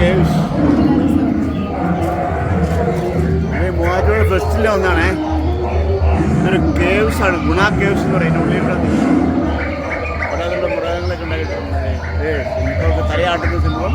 Caves Muvattupuzha ഫെസ്റ്റിലെ ഒന്നാണേ ഇതൊരു caves ആണ്. ഗുണ കേവ്സ് എന്ന് പറയുന്നത് ഉള്ളിലുള്ളത് അവിടെ അതിലുള്ള മൃഗങ്ങളൊക്കെ ഉണ്ടായിട്ടുണ്ട് ഏ സിംഹമൊക്കെ തലയാട്ടുന്ന സിംഹം.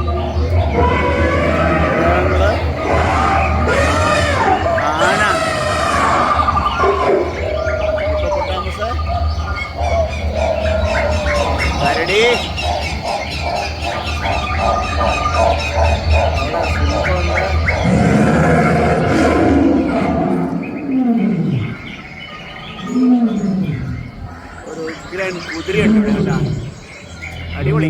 അടിപൊളി.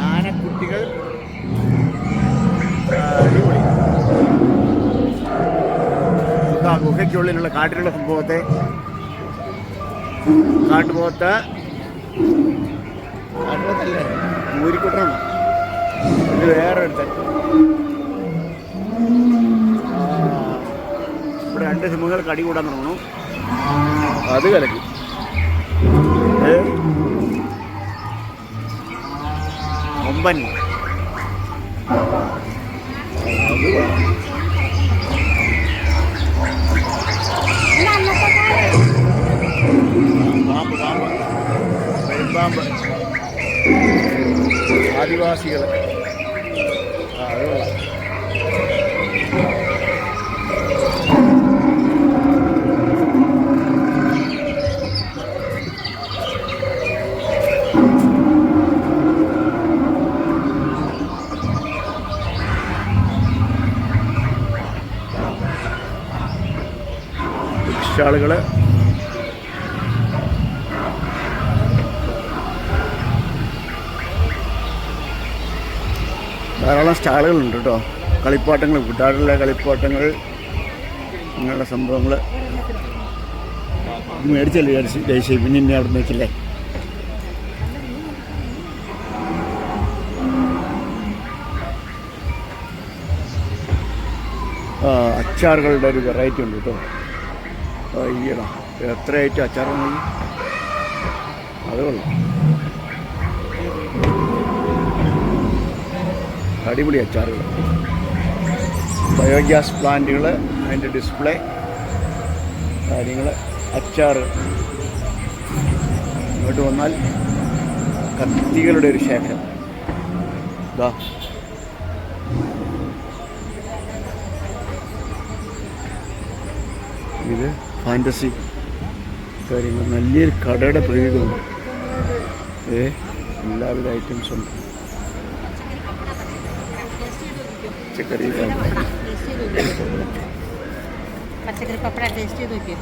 ആനക്കുട്ടികൾ. ഗുഹയ്ക്കുള്ളിലുള്ള കാട്ടിലുള്ള സംഭവത്തെ. കാട്ടുപോത്ത്. കാട്ടുപോത്തല്ലേ? ഊരിക്കുട്ടണം ഇത് വേറെ എടുത്ത് ഇവിടെ രണ്ട് സിംഹങ്ങൾക്ക് അടി കൂടാൻ തുടങ്ങണു അത് കലക്കി ഏ? കൊമ്പൻ അത് കൊള്ളാം. പാമ്പ് പാമ്പ് പെരുമ്പാമ്പ് ആദിവാസികൾ സ്റ്റാളുകൾ ധാരാളം സ്റ്റാളുകളുണ്ട് കേട്ടോ കളിപ്പാട്ടങ്ങൾ കുട്ടാടുള്ള കളിപ്പാട്ടങ്ങൾ അങ്ങനെയുള്ള സംഭവങ്ങൾ മേടിച്ചല്ലേ വിചാരിച്ച് ജയിച്ചു പിന്നെ ഇനി അവിടെ നിൽക്കില്ലേ അച്ചാറുകളുടെ ഒരു വെറൈറ്റി ഉണ്ട് കേട്ടോ അയ്യടാ എത്ര ഐറ്റം അച്ചാർ അത് കൊള്ളാം അടിപൊളി അച്ചാറുകൾ. ബയോഗ്യാസ് പ്ലാന്റുകൾ അതിന്റെ ഡിസ്പ്ലേ കാര്യങ്ങൾ അച്ചാർ ഇങ്ങോട്ട് വന്നാൽ കത്തികളുടെ ഒരു ശേഖരം. ഇതാ ഇത് ഫാന്റസി കാര്യങ്ങൾ. നല്ലൊരു കടയുടെ പ്രതീകമുണ്ട് ഏ എല്ലാവിധ ഐറ്റംസ് ഉണ്ട്. പച്ചക്കറി പപ്പട ടേസ്റ്റ് ചെയ്ത് നോക്കിയോ?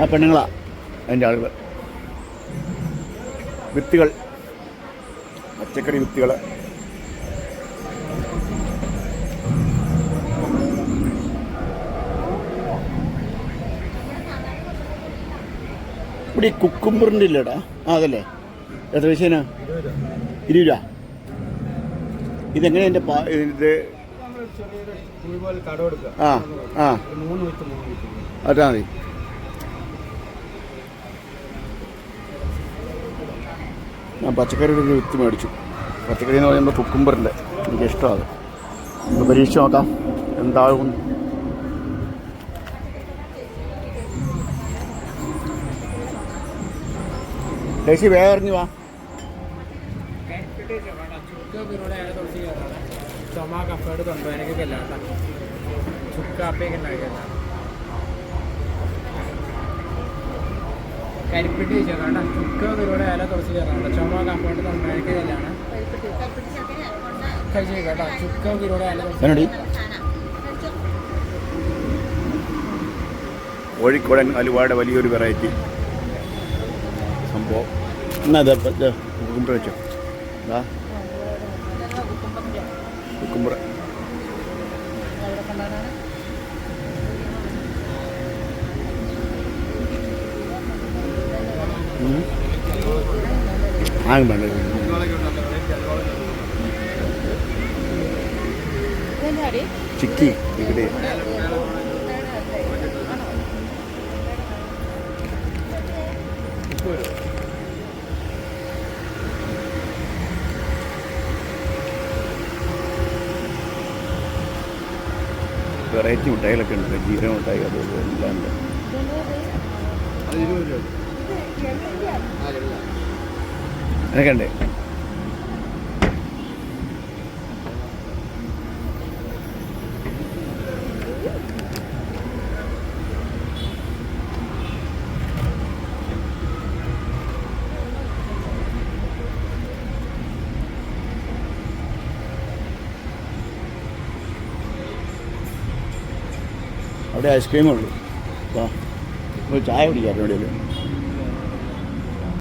ആ പെണ്ണുങ്ങളാ അതിന്റെ ആളുകൾ. വിത്തുകൾ. പച്ചക്കറി വിത്തുകൾ. ഇവിടെ ഈ കുക്കുംബറിന്റെ ഇല്ലടാ. ആ അതല്ലേ? എത്ര പൈസേനാ? ഇരുപത് രൂപ. ഇതെങ്ങനെ എന്റെ പാ ഇത്? ആ ആ. അതാ മതി. ഞാൻ പച്ചക്കറിയുടെ ഒരു വിത്ത് മേടിച്ചു. പച്ചക്കറി എന്ന് പറയുമ്പോൾ കുക്കുംബറിന്റെ എനിക്ക് ഇഷ്ടമാണ് നമുക്ക് പരീക്ഷ നോക്കാം. എന്താകും. ചേച്ചി വേഗം ഇറങ്ങി വാ. ചുമ കഫേട് തൊണ്ടവേനൊക്കെ ചുക്കാപ്പയൊക്കെ കരിപ്പെട്ടി ചുക്ക ഒരുപാട് ഇല തുറച്ച് കയറാറുണ്ട് ചുമ കഫേട് തൊണ്ടവേനൊക്കെ കല്ലാണ് കഴിച്ചു കേട്ടോ ചുക്ക ഇല കോഴിക്കോടൻ അലുവയുടെ വലിയൊരു വെറൈറ്റി സംഭവം. എന്നാ അത് കുക്കുംബർ വെച്ചോ. ഇതാ കുക്കുംബർ ആകും വേണ്ട. ചിക്കി ഇവിടെ. വെറൈറ്റി മിഠായികളൊക്കെ ഉണ്ട്. ജീരക മിഠായി അതുപോലെ എല്ലാം ഉണ്ട്. അത് അതൊക്കെ ഉണ്ട്. അവിടെ ഐസ്ക്രീമേ ഉള്ളൂ. ഒരു ചായ കുടിക്കാം എവിടെയെങ്കിലും